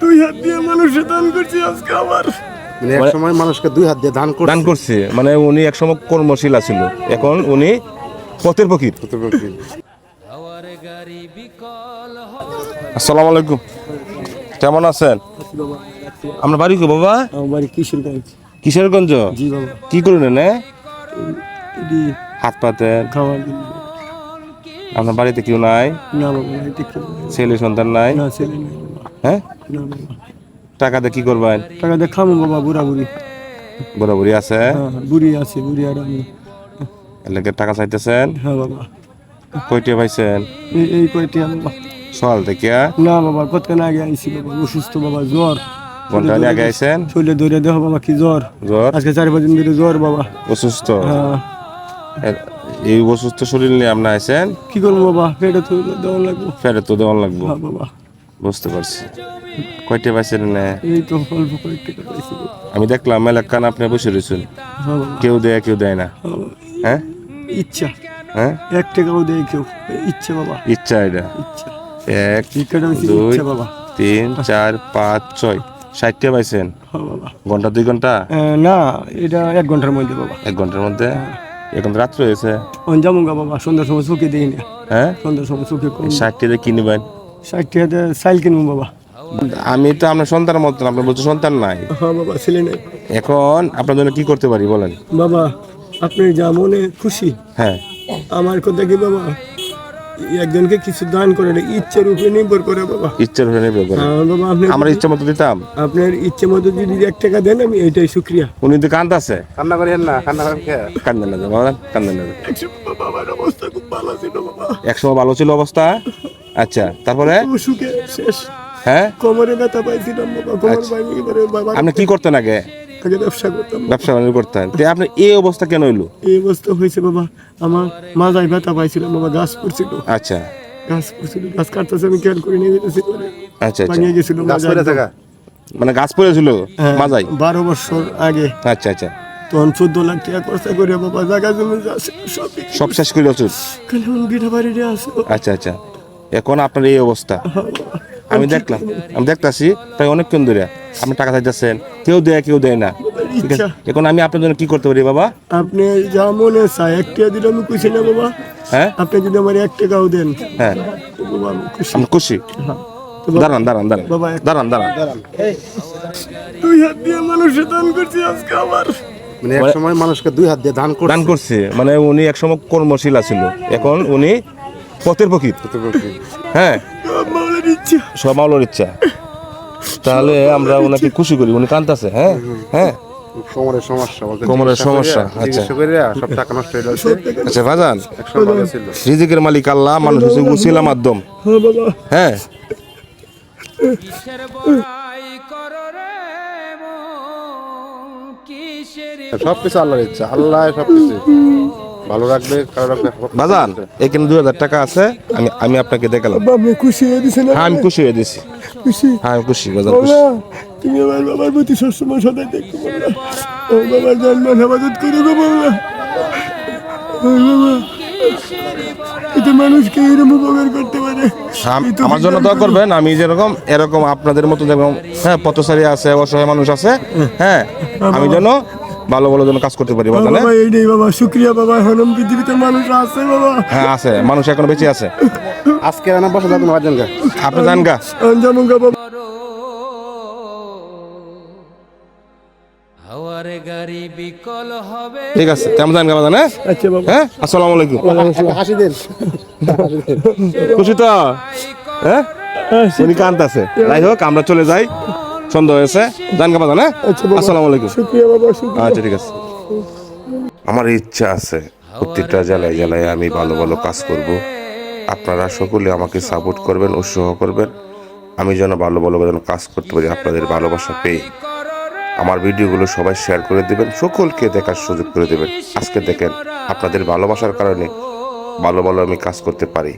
দুই হাত দিয়ে মানুষের দান করছি আজকে আবার। মানে এক সময় মানুষকে দুই হাত দিয়ে দান করতে দান করছে। মানে উনি একসময় কর্মশীলা ছিল এখন উনি পথের ফকির। আসসালামু আলাইকুম। কেমন আছেন? আপনার বাড়ি কো বাবা? আমার বাড়ি কিশোরগঞ্জ। কিশোরগঞ্জ? জি বাবা। কি করুন হাত পাতেন আপনার বাড়িতে কেউ নাই? না বাবা ছেলে সন্তান নাই? না ছেলে নেই। হ্যাঁ? না বাবা কি করবেন টাকা দিয়ে খামো বাবা বুড়া বুড়ি। বরাবরই আছে? হ্যাঁ বুড়ি আছে বুড়ি আর আমি। এলাকার টাকা চাইতেছেন? হ্যাঁ বাবা। কয়টা পাইছেন? এই কয়টি বাবা। সকাল থেকে? না বাবা কতক্ষণ আগে আইছি বাবা অসুস্থ বাবা জ্বর। ঘণ্টা আগে আইছেন? শরীরে ধরে দেহ বাবা কি জ্বর? জ্বর? আজকে চার পাঁচ দিন ধরে জ্বর বাবা। অসুস্থ? হ্যাঁ। এই অসুস্থ শরীর নিয়ে আপনি আইছেন? কি করব বাবা পেটে তো দেওয়া লাগবো। ফেরত তো দেওয়ান লাগবো। হ্যাঁ বাবা। বুঝতে পারছি। কয়টা পাইছেন না? এই তো অল্প কয়েক টাকা পাইছি আমি দেখলাম এলাকান আপনি বসে রয়েছেন। হ্যাঁ। কেউ দেয় কেউ দেয় না। হ্যাঁ। হ্যাঁ? ইচ্ছা। হ্যাঁ? এক টাকাও দেয় কেউ। ইচ্ছে বাবা। ইচ্ছা এটা? ইচ্ছা। এক দুই বাবা। তিন চার পাঁচ ছয়। ষাটটা পাইছেন? হ্যাঁ বাবা। ঘণ্টা দুই ঘণ্টা? না এটা এক ঘণ্টার মধ্যে বাবা। এক ঘণ্টার মধ্যে? এখন রাত্র হয়েছে? যাব বাবা সন্ধ্যার সময় চোখে দিই না। হ্যাঁ? সন্ধ্যার সময় চোখে ষাটটা কিনবেন ষাট সাইল কিনবো বাবা। আমি তো আপনার সন্তানের মতন আপনার বলছে সন্তান নাই। হ্যাঁ বাবা ছেলে নেই। এখন আপনার জন্য কি করতে পারি বলেন? বাবা আপনি যা মনে খুশি হ্যাঁ। আমার কথা কি বাবা? একজনকে কিছু দান করে না ইচ্ছের উপরে নির্ভর করে বাবা। ইচ্ছার হয়ে নেবে বলেন। হ্যাঁ বাবা আপনি আমরা ইচ্ছা মতো দিতাম। আপনার ইচ্ছে মতো যদি এক টাকা দেন আমি এটাই শুক্রিয়া। উনি তো কান্ত আছে। কান্না করেন না কান্না করেন কান্দেন না বাবা কান্দেন না তো। বাবা অবস্থা খুব ভালো ছিল বাবা। একসময় ভালো ছিল অবস্থা? আচ্ছা তারপরে? অসুখে শেষ। হ্যাঁ? কোমরে ব্যথা পাইছিলাম কোমর ভাঙি এবারে বাবা আপনি কি করতেন আগে? আগে ব্যবসা করতাম ব্যবসা বাণিজ্য করতেন। তো আপনি এই অবস্থা কেন হইল? এই অবস্থা হয়েছে বাবা আমার মাথায় ব্যথা পাইছিলাম বাবা গাছ পড়ছিল। আচ্ছা। গাছ পড়ছিল গাছ কাটতেছে আমি খেয়াল করে নিয়ে যেতেছি আচ্ছা আচ্ছা। ভাঙিয়ে গেছিল গাছ মাজায়। থাকা মানে গাছ পড়েছিল হ্যাঁ, মাজাই বারো বছর আগে। আচ্ছা আচ্ছা। তখন চোদ্দ লাখ টাকা খরচা করে বাবা জায়গা জমি সব সব শেষ করে এখন বিটা বাড়িতে আছে আচ্ছা আচ্ছা। এখন আপনার এই অবস্থা। আমি দেখলাম আমি দেখতাছি প্রায় অনেকক্ষণ ধরে আপনি টাকা চাইতেছেন কেউ দেয় কেউ দেয় না। ঠিক আছে? এখন আমি আপনার জন্য কি করতে পারি বাবা? আপনি যা মনে চায় এক টাকা দিলে আমি খুশি না বাবা। হ্যাঁ? আপনি যদি আমার এক টাকাও দেন হ্যাঁ। আমি খুশি। আমি খুশি। হ্যাঁ। দাঁড়ান দাঁড়ান দাঁড়ান। এক- দাঁড়ান দাঁড়ান। দুই হাত দিয়ে মানুষের দান করছি আজকে আবার। মানে এক সময় মানুষকে দুই হাত দিয়ে দান করতে দান করছে। মানে উনি একসময় কর্মশীলা ছিল এখন উনি পথের ফকির হ্যাঁ। সব মাওলার ইচ্ছা। তাহলে আমরা ওনাকে খুশি করি উনি কান্তাছে হ্যাঁ? হ্যাঁ? কোমরের সমস্যা কোমরের সমস্যা, আচ্ছা। সব টাকা নষ্ট হয়ে যাচ্ছে। আচ্ছা ভাজান রিজিকের মালিক আল্লাহ মানুষ হচ্ছে উসিলা মাধ্যম। হ্যাঁ বাবা। হ্যাঁ। কিসের সবকিছু আল্লাহর ইচ্ছা আল্লাহ সবকিছু। ভালো রাখবে বাজান এখানে দুই হাজার টাকা আছে আমি আমি আপনাকে দেখালাম। খুশি হয়ে হ্যাঁ আমি খুশি হয়ে দিছি। খুশি? হ্যাঁ আমি খুশি বাজান খুশি। তুমি আমার বাবার প্রতি সবসময় সদাই দেখতে পারো বাবার জন্ম হেফাজত করে গো বাবা। ও বাবা এটা মানুষকে এরকম উপকার করতে পারে। আম- তো আমার জন্য দোয়া করবেন আমি যেরকম এরকম আপনাদের মতো যেরকম হ্যাঁ পথচারী আছে অসহায় মানুষ আছে হ্যাঁ আমি যেন ভালো ভালো যেন কাজ করতে পারি বাজানে বাবা এইটাই বাবা শুক্রিয়া বাবা এখন পৃথিবীতে মানুষ আছে বাবা। হ্যাঁ আছে। মানুষ এখনও বেঁচে আছে। আজকে রান্না বসে যাবেন ভাজন গা আপনি জান গা বাবা। হবে। ঠিক আছে কেমন জান গা হ্যাঁ? আচ্ছা হ্যাঁ? আসসালামু আলাইকুম। হাসি দেন। খুশি তো? হ্যাঁ? উনি কান্ত আছে যাই হোক আমরা চলে যাই। সন্ধ্যা হয়েছে। জান হ্যাঁ আচ্ছা আসসালামু আলাইকুম। শুক্রিয়া বাবা শুক্রিয়া। আচ্ছা ঠিক আছে। আমার ইচ্ছা আছে প্রত্যেকটা জেলায় জেলায় আমি ভালো ভালো কাজ করব। আপনারা সকলে আমাকে সাপোর্ট করবেন উৎসাহ করবেন। আমি যেন ভালো ভালো যেন কাজ করতে পারি আপনাদের ভালোবাসা পেয়ে। আমার ভিডিওগুলো সবাই শেয়ার করে দেবেন সকলকে দেখার সুযোগ করে দেবেন। আজকে দেখেন আপনাদের ভালোবাসার কারণে ভালো ভালো আমি কাজ করতে পারি।